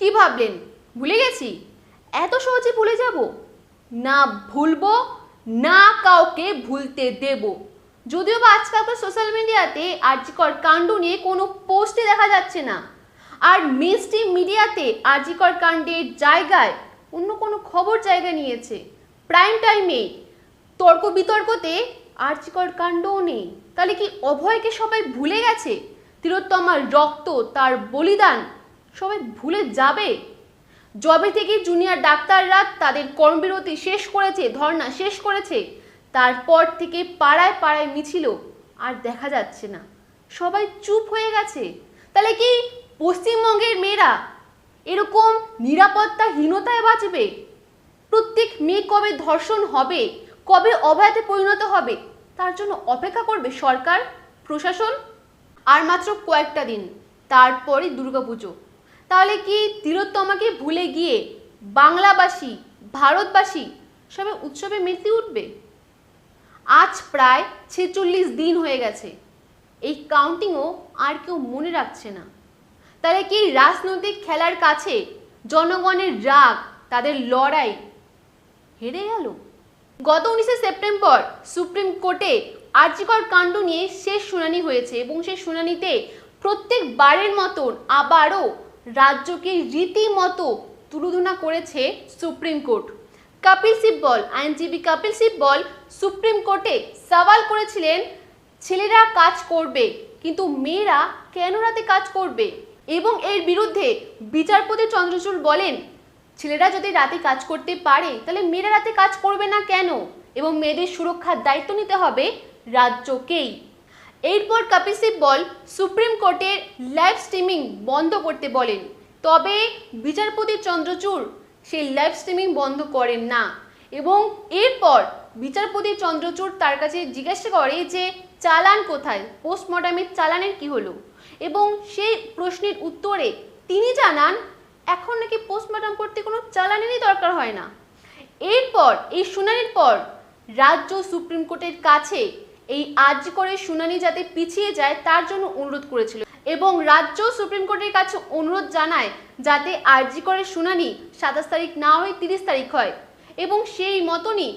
কি ভাবলেন? ভুলে গেছি। এত সহজে ভুলে যাব? না ভুলবো, না কাউকে ভুলতে দেব। যদিও বা আজকালকার সোশ্যাল মিডিয়াতে আর্যিকর কাণ্ড নিয়ে কোনো পোস্টে দেখা যাচ্ছে না। আর মিষ্টি মিডিয়াতে আর্যিকর কাণ্ডের জায়গায় অন্য কোনো খবর জায়গা নিয়েছে। প্রাইম টাইমে তর্ক বিতর্কতে আর্যিকর কাণ্ডও নেই। তাহলে কি অভয়কে সবাই ভুলে গেছে? তিলোত্তমার রক্ত, তার বলিদান সবাই ভুলে যাবে। জবে থেকে জুনিয়র ডাক্তাররা তাদের কর্মবিরতি শেষ করেছে ধর্না শেষ করেছে। তারপর থেকে পাড়ায় পাড়ায় মিছিল, আর দেখা যাচ্ছে না। সবাই চুপ হয়ে গেছে। তাহলে কি পশ্চিমবঙ্গের মেয়েরা এরকম নিরাপত্তাহীনতায় বাঁচবে? প্রত্যেক মেয়ে কবে ধর্ষণ হবে? কবে অভয়াতে পরিণত হবে? তার জন্য অপেক্ষা করবে সরকার, প্রশাসন, আর মাত্র কয়েকটা দিন। তারপরে দুর্গাপুজো। তাহলে কি তিলোত্তমাকে ভুলে গিয়ে বাংলাবাসী, ভারতবাসী সবে উৎসবে মেতে উঠবে? আজ প্রায় ছেচল্লিশ দিন হয়ে গেছে। এই কাউন্টিংও আর কেউ মনে রাখছে না। তাহলে কি রাজনৈতিক খেলার কাছে জনগণের রাগ, তাদের লড়াই হেরে গেল? গত উনিশে সেপ্টেম্বর সুপ্রিম কোর্টে আর্যিকর কাণ্ড নিয়ে শেষ শুনানি হয়েছে এবং সেই শুনানিতে প্রত্যেকবারের মতন আবারও রাজ্যকে রীতিমতো তুলুধুনা করেছে সুপ্রিম কোর্ট। কপিল সিব্বল আইনজীবী কপিল সিব্বল সুপ্রিম কোর্টে সওয়াল করেছিলেন, ছেলেরা কাজ করবে, কিন্তু মেয়েরা কেন রাতে কাজ করবে? এবং এর বিরুদ্ধে বিচারপতি চন্দ্রচূড় বলেন, ছেলেরা যদি রাতে কাজ করতে পারে, তাহলে মেয়েরা রাতে কাজ করবে না কেন? এবং মেয়েদের সুরক্ষার দায়িত্ব নিতে হবে রাজ্যকেই। এরপর কপিল সিব্বল সুপ্রিম কোর্টের লাইভ স্ট্রিমিং বন্ধ করতে বলেন। তবে বিচারপতি চন্দ্রচূড় সেই লাইভ স্ট্রিমিং বন্ধ করেন না এবং এরপর বিচারপতি চন্দ্রচূড় তার কাছে জিজ্ঞাসা করে যে, চালান কোথায়? পোস্টমর্টমের চালানের কি হলো? এবং সেই প্রশ্নের উত্তরে তিনি জানান, এখন নাকি পোস্টমর্টম করতে কোনো চালানেরই দরকার হয় না। এরপর, এই শুনানির পর রাজ্য সুপ্রিম কোর্টের কাছে এই আর্য করে শুনানি যাতে পিছিয়ে যায়, তার জন্য অনুরোধ করেছিল। এবং রাজ্য সুপ্রিম কোর্টের কাছে অনুরোধ জানায় যাতে আরজি করে শুনানি সাতাশ তারিখ না হয়ে তিরিশ তারিখ হয়। এবং সেই মতনই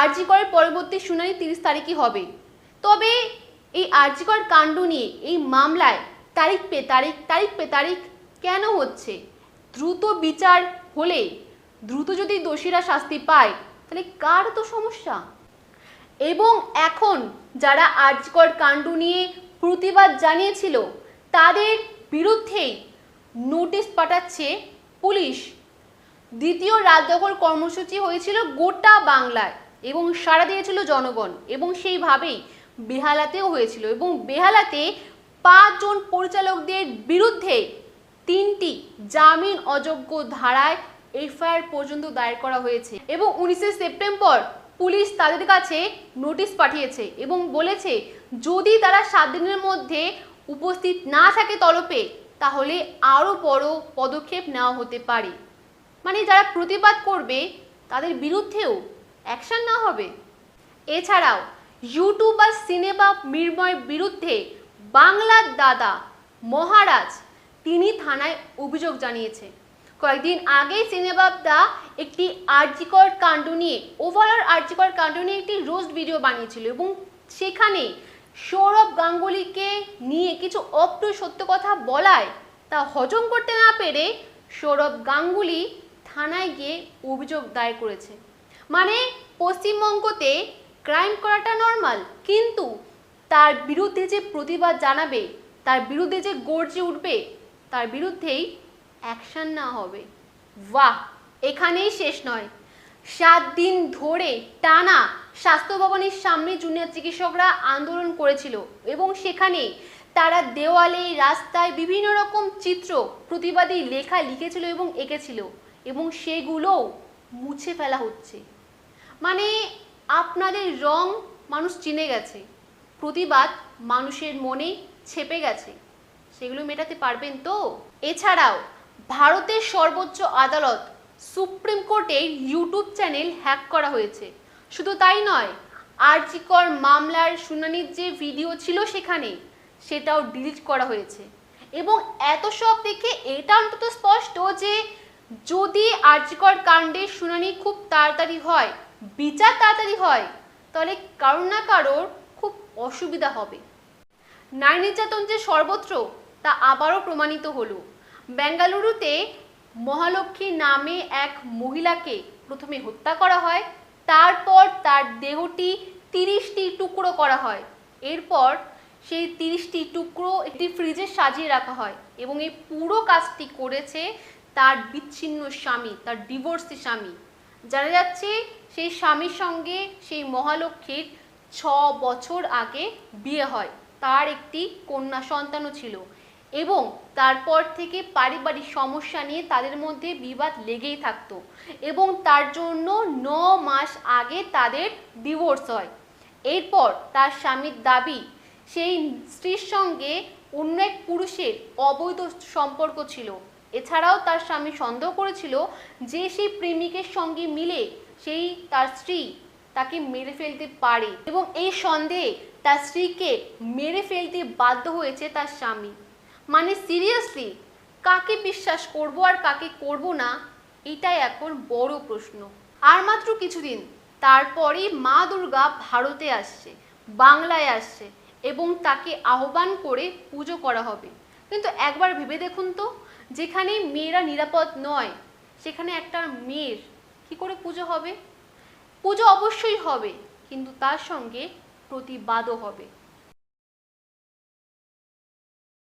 আরজি করের পরবর্তী শুনানি তিরিশ তারিখই হবে। তবে এই আরজিকর কাণ্ড নিয়ে, এই মামলায় তারিখ পে তারিখ তারিখ পে তারিখ কেন হচ্ছে? দ্রুত বিচার হলে, দ্রুত যদি দোষীরা শাস্তি পায়, তাহলে কার তো সমস্যা? এবং এখন যারা আর্যকর কাণ্ড নিয়ে প্রতিবাদ জানিয়েছিল, তাদের বিরুদ্ধেই নোটিশ পাঠাচ্ছে পুলিশ। দ্বিতীয় রাত দখল কর্মসূচি হয়েছিল গোটা বাংলায় এবং সাড়া দিয়েছিল জনগণ এবং সেইভাবেই বেহালাতেও হয়েছিল এবং বেহালাতে পাঁচজন পরিচালকদের বিরুদ্ধে তিনটি জামিন অযোগ্য ধারায় এফআইআর পর্যন্ত দায়ের করা হয়েছে এবং উনিশে সেপ্টেম্বর পুলিশ তাদের কাছে নোটিশ পাঠিয়েছে এবং বলেছে, যদি তারা সাত দিনের মধ্যে উপস্থিত না থাকে তলপে, তাহলে আরও বড় পদক্ষেপ নেওয়া হতে পারে। মানে যারা প্রতিবাদ করবে, তাদের বিরুদ্ধেও অ্যাকশন না হবে। এছাড়াও ইউটিউব আর সিনেমা মির্ময়ের বিরুদ্ধে বাংলার দাদা মহারাজ, তিনি থানায় অভিযোগ জানিয়েছে। কয়েকদিন আগেই সিনেবাবদা একটি আর্যিকর কাণ্ড নিয়ে ওভারঅল আর্যিকর কাণ্ড নিয়ে একটি রোস্ট ভিডিও বানিয়েছিল এবং সেখানে সৌরভ গাঙ্গুলিকে নিয়ে কিছু অপ্রিয় সত্য কথা বলায় তা হজম করতে না পেরে সৌরভ গাঙ্গুলি থানায় গিয়ে অভিযোগ দায়ের করেছে। মানে পশ্চিমবঙ্গতে ক্রাইম করাটা নর্মাল কিন্তু তার বিরুদ্ধে যে প্রতিবাদ জানাবে, তার বিরুদ্ধে যে গর্জে উঠবে, তার বিরুদ্ধেই অ্যাকশন না হবে। বাহ, এখানেই শেষ নয়। সাত দিন ধরে টানা স্বাস্থ্য ভবনের সামনে জুনিয়র চিকিৎসকরা আন্দোলন করেছিল এবং সেখানে তারা দেওয়ালে, রাস্তায় বিভিন্ন রকম চিত্র, প্রতিবাদী লেখা লিখেছিল এবং এঁকেছিল এবং সেগুলোও মুছে ফেলা হচ্ছে। মানে আপনাদের রং মানুষ চিনে গেছে, প্রতিবাদ মানুষের মনে ছেপে গেছে। সেগুলো মেটাতে পারবেন তো? এছাড়াও ভারতের সর্বোচ্চ আদালত সুপ্রিম কোর্টের ইউটিউব চ্যানেল হ্যাক করা হয়েছে। শুধু তাই নয়, আরজিকর মামলার শুনানির যে ভিডিও ছিল সেখানে সেটাও ডিলিট করা হয়েছে। এবং এত সব দেখে এটা অন্তত স্পষ্ট যে যদি আর্যিকর কাণ্ডের শুনানি খুব তাড়াতাড়ি হয়, বিচার তাড়াতাড়ি হয়, তাহলে কারোর না কারোর খুব অসুবিধা হবে। নারী নির্যাতন যে সর্বত্র, তা আবারও প্রমাণিত হলো। বেঙ্গালুরুতে মহালক্ষ্মী নামে এক মহিলাকে প্রথমে হত্যা করা হয়, তারপর তার দেহটি তিরিশটি টুকরো করা হয়। এরপর সেই তিরিশটি টুকরো একটি ফ্রিজে সাজিয়ে রাখা হয় এবং এই পুরো কাজটি করেছে তার বিচ্ছিন্ন স্বামী, তার ডিভোর্সি স্বামী। জানা যাচ্ছে সেই স্বামীর সঙ্গে সেই মহালক্ষ্মীর ছ বছর আগে বিয়ে হয়। তার একটি কন্যা সন্তানও ছিল। এবং তারপর থেকে পারিবারিক সমস্যা নিয়ে তাদের মধ্যে বিবাদ লেগেই থাকতো এবং তার জন্য ন মাস আগে তাদের ডিভোর্স হয়। এরপর তার স্বামীর দাবি, সেই স্ত্রীর সঙ্গে অন্য এক পুরুষের অবৈধ সম্পর্ক ছিল। এছাড়াও তার স্বামী সন্দেহ করেছিল যে সেই প্রেমিকের সঙ্গে মিলে সেই তার স্ত্রী তাকে মেরে ফেলতে পারে এবং এই সন্দেহে তার স্ত্রীকে মেরে ফেলতে বাধ্য হয়েছে তার স্বামী। মানে সিরিয়াসলি কাকে বিশ্বাস করব আর কাকে করব না, এটাই এখন বড় প্রশ্ন। আর মাত্র কিছুদিন, তারপরেই মা দুর্গা ভারতে আসছে, বাংলায় আসছে এবং তাকে আহ্বান করে পুজো করা হবে। কিন্তু একবার ভেবে দেখুন তো, যেখানে মেয়েরা নিরাপদ নয়, সেখানে একটা মেয়ের কি করে পুজো হবে? পুজো অবশ্যই হবে, কিন্তু তার সঙ্গে প্রতিবাদও হবে।